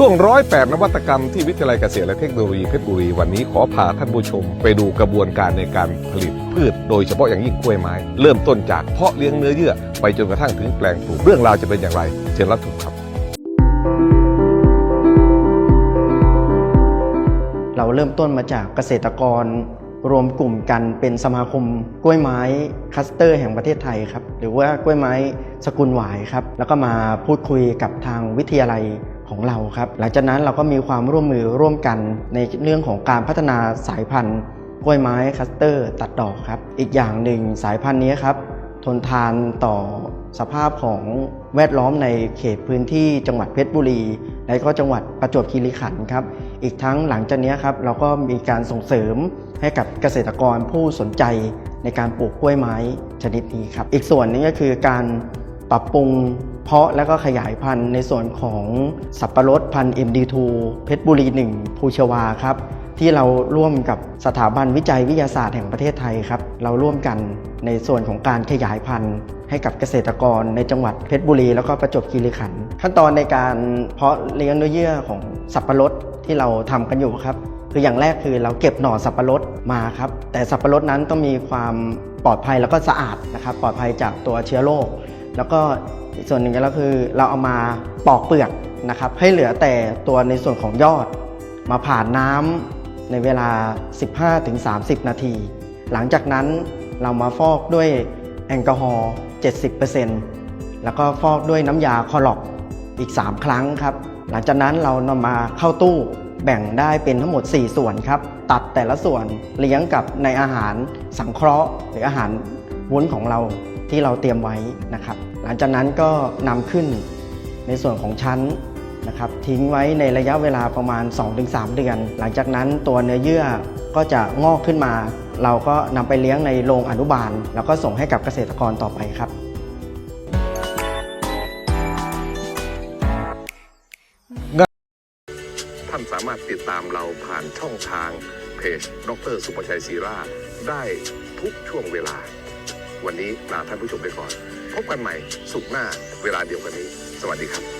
ช่วงร้อยแปดนวัตกรรมที่วิทยาลัยเกษตรและเทคโนโลยีเพชรบุรี วันนี้ขอพาท่านผู้ชม ไปดูกระบวนการในการผลิตพืช โดยเฉพาะอย่างยิ่งกล้วยไม้ เริ่มต้นจากเพาะเลี้ยงเนื้อเยื่อ ไปจนกระทั่งถึงแปลงปลูกเรื่องราวจะเป็นอย่างไร เชิญรับชมครับ เราเริ่มต้นมาจากเกษตรกร รวมกลุ่มกันเป็นสมาคมกล้วยไม้คัสเตอร์ แห่งประเทศไทยครับหรือว่ากล้วยไม้สกุลหวายครับแล้วก็มาพูดคุยกับทางวิทยาลัย ของเราครับ หลังจากนั้นเราก็มีความร่วมมือร่วมกันในเรื่องของการพัฒนาสายพันธุ์กล้วยไม้คัสเตอร์ ตัดดอกครับ อีกอย่างหนึ่งสายพันธุ์นี้ครับ ทนทานต่อสภาพของแวดล้อมในเขตพื้นที่จังหวัดเพชรบุรี และก็จังหวัดประจวบคีรีขันธ์ครับ อีกทั้งหลังจากนี้ครับเราก็มีการส่งเสริมให้กับเกษตรกรผู้สนใจในการปลูกกล้วยไม้ชนิดนี้ครับ อีกส่วนนึงก็คือการปรับปรุง เพาะและก็ขยายพันธุ์ในส่วนของสับปะรดพันธุ์ MD2 เพชรบุรี 1 ภูชวาครับ ที่เราร่วมกับสถาบันวิจัยวิทยาศาสตร์แห่งประเทศไทยครับ เราร่วมกันในส่วนของการขยายพันธุ์ ให้กับเกษตรกรในจังหวัดเพชรบุรี แล้วก็ประจวบคีรีขันธ์ขั้นตอนในการเพาะเลี้ยงเนื้อเยื่อของสับปะรดที่เราทำกันอยู่ครับคืออย่างแรกคือเราเก็บหน่อสับปะรดมาครับแต่สับปะรดนั้นต้องมีความปลอดภัยแล้วก็สะอาดนะครับปลอดภัยจากตัวเชื้อโรคแล้วก็ อีกส่วนหนึ่งก็คือเราเอามาปอกเปลือกนะครับ ให้เหลือแต่ตัวในส่วนของยอด มาผ่านน้ำในเวลา 15-30 นาที หลังจากนั้นเรามาฟอกด้วยแอลกอฮอล์ 70%แล้วก็ฟอกด้วยน้ำยาคอลอกอีก 3 ครั้งครับ หลังจากนั้นเรานำมาเข้าตู้แบ่งได้เป็นทั้งหมด 4 ส่วนครับ ตัดแต่ละส่วนเลี้ยงกับในอาหารสังเคราะห์ หรืออาหารวุ้นของเรา ที่เราเตรียมไว้นะครับ หลังจากนั้นก็นำขึ้นในส่วนของชั้นนะครับทิ้งไว้ในระยะเวลาประมาณ 2-3 เดือน หลังจากนั้นตัวเนื้อเยื่อก็จะงอกขึ้นมา เราก็นำไปเลี้ยงในโรงอนุบาล แล้วก็ส่งให้กับเกษตรกรต่อไปครับท่านสามารถติดตามเราผ่านช่องทางเพจ ดร สุประชัยศรีราได้ทุกช่วงเวลา วันนี้ลาท่านผู้ชมไปก่อน พบกันใหม่สุขหน้าเวลาเดียวกันนี้ สวัสดีครับ